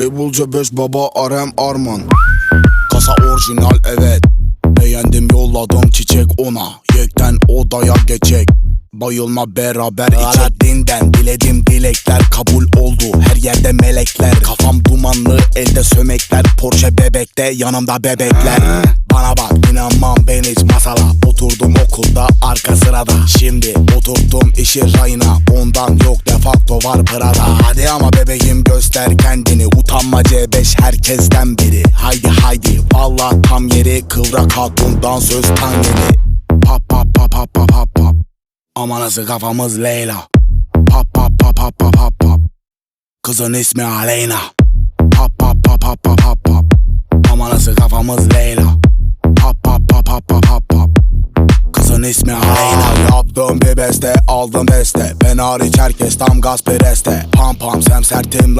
Ebul C5 baba Arem Arman. Kasa orijinal evet. Beğendim yolladım çiçek ona. Yekten odaya geçecek Bayılma beraber Aladdin'den diledim dilekler kabul oldu. Her yerde melekler. Kafam dumanlı elde sömekler. Porsche bebekte yanımda bebekler. Bana Oturdum okulda arka sırada Şimdi oturttum işi rayına Ondan yok defakto var Prada Hadi ama bebeğim göster kendini Utanma C5 herkesten biri Haydi haydi valla tam yeri Kıvrak hatundan söz tan yeni Pap pap pap pap pap pap pap Ama nasıl kafamız Leyla Pap pap pap pap pap pap pap Kızın ismi Aleyna Pap pap pap pap pap pap pap Ama nasıl kafamız Leyla Kızın ismi Aleyna Yaptım bir beste aldım beste Ben hariç herkes tam gaz pereste Pam pam semsertim